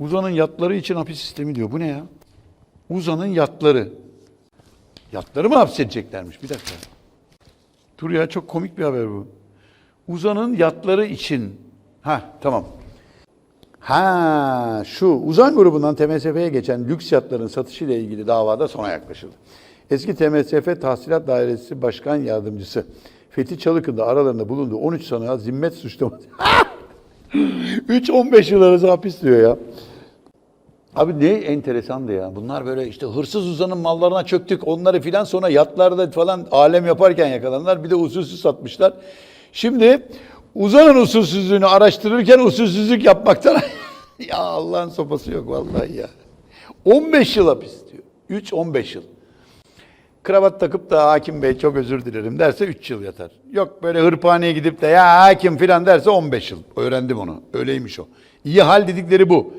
Uzan'ın yatları için hapis sistemi diyor. Bu ne ya? Uzan'ın yatları. Yatları mı hapsedeceklermiş? Bir dakika. Dur ya çok komik bir haber bu. Uzan'ın yatları için. Ha tamam. Ha şu Uzan grubundan TMSF'ye geçen lüks yatların satışı ile ilgili davada sona yaklaşıldı. Eski TMSF Tahsilat Dairesi Başkan Yardımcısı Fethi Çalık'ın da aralarında bulunduğu 13 sanığa zimmet suçlaması. 3-15 yıl arası hapis diyor ya. Abi ne enteresandı ya. Bunlar böyle işte hırsız uzanın mallarına çöktük. Onları filan sonra yatlarda falan alem yaparken yakalanlar. Bir de usulsüz satmışlar. Şimdi uzanın usulsüzlüğünü araştırırken usulsüzlük yapmaktan ya Allah'ın sopası yok vallahi ya. 15 yıl hapis diyor. 3-15 yıl. Kravat takıp da hakim bey çok özür dilerim derse 3 yıl yatar. Yok böyle hırpaneye gidip de ya hakim filan derse 15 yıl. Öğrendim onu. Öyleymiş o. İyi hal dedikleri bu.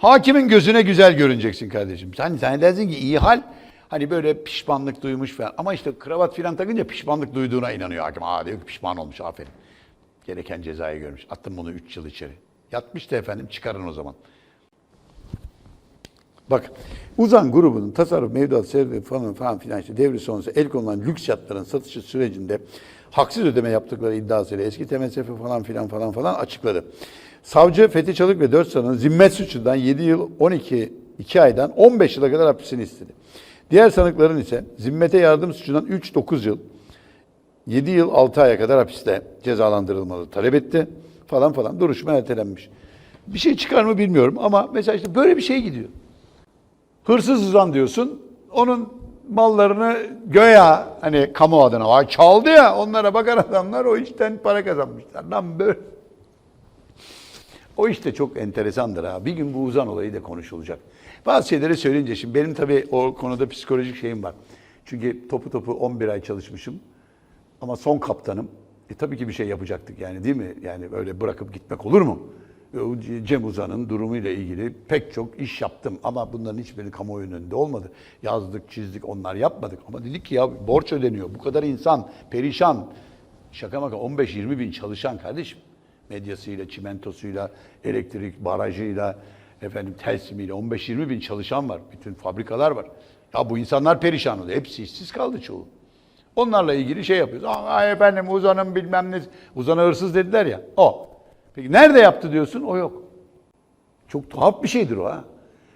Hakimin gözüne güzel görüneceksin kardeşim. Sen, sen dersin ki iyi hal hani böyle pişmanlık duymuş falan. Ama işte kravat filan takınca pişmanlık duyduğuna inanıyor hakim. Aa diyor ki pişman olmuş aferin. Gereken cezayı görmüş. Attım bunu 3 yıl içeri. Yatmıştı efendim çıkarın o zaman. Bak Uzan grubunun tasarruf, mevduat, servet falan falan filan işte devri sonrası el konulan lüks yatların satışı sürecinde haksız ödeme yaptıkları iddiasıyla eski TMSF falan filan falan falan açıkladı. Savcı Fethi Çalık ve 4 sanığın zimmet suçundan 7 yıl 12 2 aydan 15 yıla kadar hapisini istedi. Diğer sanıkların ise zimmete yardım suçundan 3-9 yıl 7 yıl 6 aya kadar hapiste cezalandırılmalı talep etti falan falan duruşma ertelenmiş. Bir şey çıkar mı bilmiyorum ama mesela işte böyle bir şey gidiyor. Hırsız uzan diyorsun. Onun mallarını göya hani kamu adına var çaldı ya onlara bakan adamlar o işten para kazanmışlar. Lan böyle. O işte çok enteresandır ha. Bir gün bu uzan olayı da konuşulacak. Bazı şeyleri söyleyince şimdi benim tabii o konuda psikolojik şeyim var. Çünkü topu topu 11 ay çalışmışım. Ama son kaptanım. E tabii ki bir şey yapacaktık yani değil mi? Yani böyle bırakıp gitmek olur mu? Cem Uzan'ın durumuyla ilgili pek çok iş yaptım ama bunların hiçbiri kamuoyunun önünde olmadı. Yazdık, çizdik, onlar yapmadık. Ama dedik ki ya borç ödeniyor. Bu kadar insan perişan. Şaka maka 15-20 bin çalışan kardeşim. Medyasıyla, çimentosuyla, elektrik barajıyla, efendim telsimiyle 15-20 bin çalışan var. Bütün fabrikalar var. Ya bu insanlar perişan oldu. Hepsi işsiz kaldı çoğu. Onlarla ilgili şey yapıyoruz. Aa, efendim uzanın bilmem ne. Uzana hırsız dediler ya. O. Peki nerede yaptı diyorsun? O yok. Çok tuhaf bir şeydir o ha.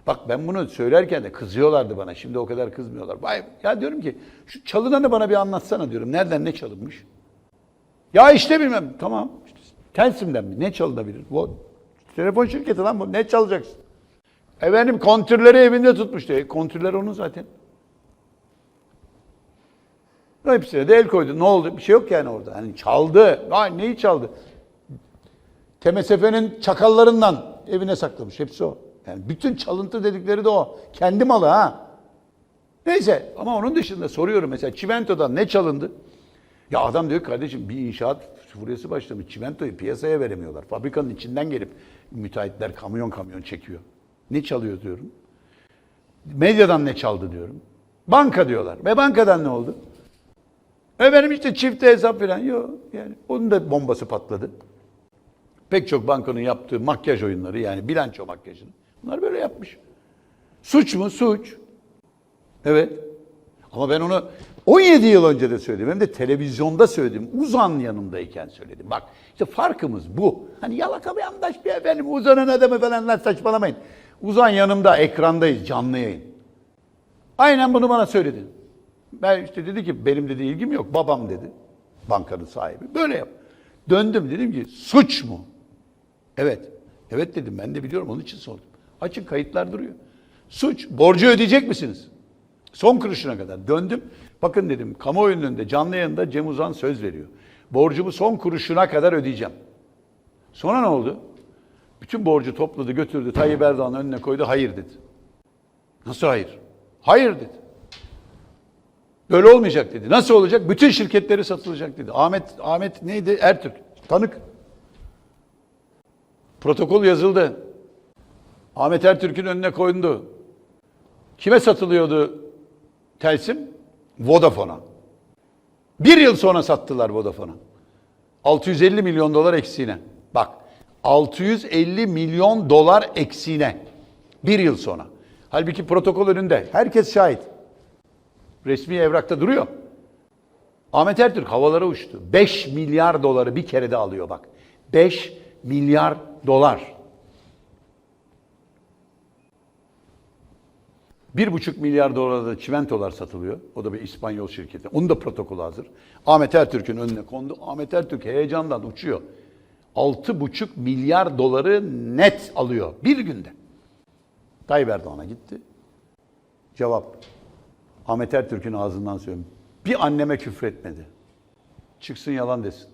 Bak ben bunu söylerken de kızıyorlardı bana. Şimdi o kadar kızmıyorlar. Vay ya diyorum ki şu çalınanı bana bir anlatsana diyorum. Nereden ne çalınmış? Ya işte bilmem. Tamam. Telsim'den mi? Ne çalınabilir? Bu telefon şirketi lan bu. Ne çalacaksın? Efendim kontürleri evinde tutmuş diye. Kontürler onun zaten. Hepsine de el koydu. Ne oldu? Bir şey yok yani orada. Hani çaldı. Ay neyi çaldı? TMSF'nin çakallarından evine saklamış. Hepsi o. Yani bütün çalıntı dedikleri de o. Kendi malı ha. Neyse ama onun dışında soruyorum mesela çimentodan ne çalındı? Ya adam diyor kardeşim bir inşaat furyası başlamış. Çimentoyu piyasaya veremiyorlar. Fabrikanın içinden gelip müteahhitler kamyon kamyon çekiyor. Ne çalıyor diyorum. Medyadan ne çaldı diyorum. Banka diyorlar. Ve bankadan ne oldu? Efendim işte çifte hesap falan. Yok yani onun da bombası patladı. Pek çok bankanın yaptığı makyaj oyunları yani bilanço makyajını. Bunlar böyle yapmış. Suç mu? Suç. Evet. Ama ben onu 17 yıl önce de söyledim. Hem de televizyonda söyledim. Uzan yanımdayken söyledim. Bak işte farkımız bu. Hani yalaka bir yandaş bir efendim uzanın adamı falan lan saçmalamayın. Uzan yanımda ekrandayız canlı yayın. Aynen bunu bana söyledi. Ben işte dedi ki benim dedi ilgim yok. Babam dedi. Bankanın sahibi. Böyle yap. Döndüm dedim ki suç mu? Evet. Evet dedim ben de biliyorum onun için sordum. Açın kayıtlar duruyor. Suç. Borcu ödeyecek misiniz? Son kuruşuna kadar. Döndüm. Bakın dedim kamuoyunun önünde canlı yayında Cem Uzan söz veriyor. Borcumu son kuruşuna kadar ödeyeceğim. Sonra ne oldu? Bütün borcu topladı götürdü Tayyip Erdoğan'ın önüne koydu hayır dedi. Nasıl hayır? Hayır dedi. Böyle olmayacak dedi. Nasıl olacak? Bütün şirketleri satılacak dedi. Ahmet Ahmet neydi? Ertürk. Tanık. Protokol yazıldı. Ahmet Ertürk'ün önüne koyuldu. Kime satılıyordu Telsim? Vodafone'a. Bir yıl sonra sattılar Vodafone'a. 650 milyon dolar eksiğine. Bak 650 milyon dolar eksiğine. Bir yıl sonra. Halbuki protokol önünde. Herkes şahit. Resmi evrakta duruyor. Ahmet Ertürk havalara uçtu. 5 milyar doları bir kerede alıyor bak. 5 milyar dolar. Bir buçuk milyar dolara da çimentolar satılıyor. O da bir İspanyol şirketi. Onun da protokolü hazır. Ahmet Ertürk'ün önüne kondu. Ahmet Ertürk heyecandan uçuyor. Altı buçuk milyar doları net alıyor bir günde. Tayyip Erdoğan'a gitti. Cevap. Ahmet Ertürk'ün ağzından söylüyorum. Bir anneme küfretmedi. Çıksın yalan desin.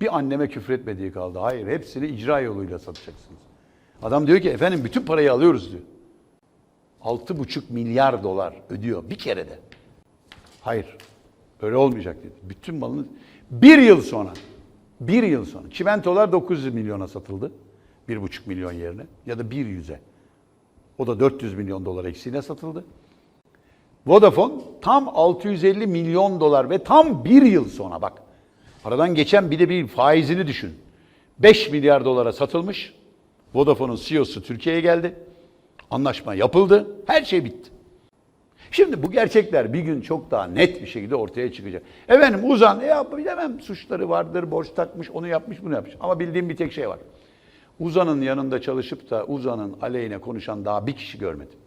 Bir anneme küfretmediği kaldı. Hayır hepsini icra yoluyla satacaksınız. Adam diyor ki efendim bütün parayı alıyoruz diyor. 6,5 milyar dolar ödüyor bir kerede. Hayır. Öyle olmayacak dedi. Bütün malını bir yıl sonra bir yıl sonra çimentolar 900 milyona satıldı. 1,5 milyon yerine ya da bir yüze. O da 400 milyon dolar eksiğine satıldı. Vodafone tam 650 milyon dolar ve tam bir yıl sonra bak. Aradan geçen bir de bir faizini düşün. 5 milyar dolara satılmış. Vodafone'un CEO'su Türkiye'ye geldi. Anlaşma yapıldı. Her şey bitti. Şimdi bu gerçekler bir gün çok daha net bir şekilde ortaya çıkacak. Efendim Uzan, ya bilemem suçları vardır, borç takmış, onu yapmış, bunu yapmış. Ama bildiğim bir tek şey var. Uzan'ın yanında çalışıp da Uzan'ın aleyhine konuşan daha bir kişi görmedim.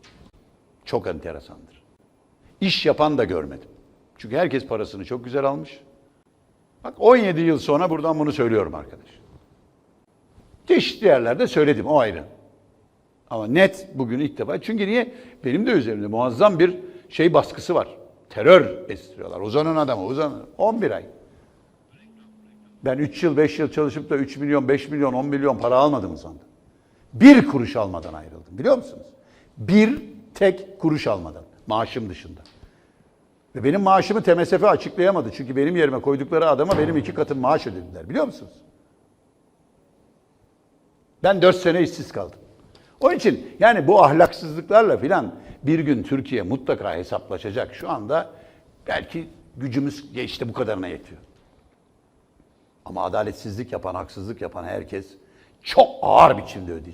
Çok enteresandır. İş yapan da görmedim. Çünkü herkes parasını çok güzel almış. Bak 17 yıl sonra buradan bunu söylüyorum arkadaş. Çeşitli yerlerde söyledim o ayrı. Ama net bugün ilk defa. Çünkü niye? Benim de üzerimde muazzam bir şey baskısı var. Terör bestiriyorlar. Uzanın adamı, uzanın. 11 ay. Ben 3 yıl, 5 yıl çalışıp da 3 milyon, 5 milyon, 10 milyon para almadım Uzan'da. Bir kuruş almadan ayrıldım. Biliyor musunuz? Bir tek kuruş almadan. Maaşım dışında. Ve benim maaşımı TMSF açıklayamadı. Çünkü benim yerime koydukları adama benim iki katım maaş ödediler. Biliyor musunuz? Ben 4 sene işsiz kaldım. Onun için yani bu ahlaksızlıklarla filan bir gün Türkiye mutlaka hesaplaşacak. Şu anda belki gücümüz işte bu kadarına yetiyor. Ama adaletsizlik yapan, haksızlık yapan herkes çok ağır biçimde ödeyecek.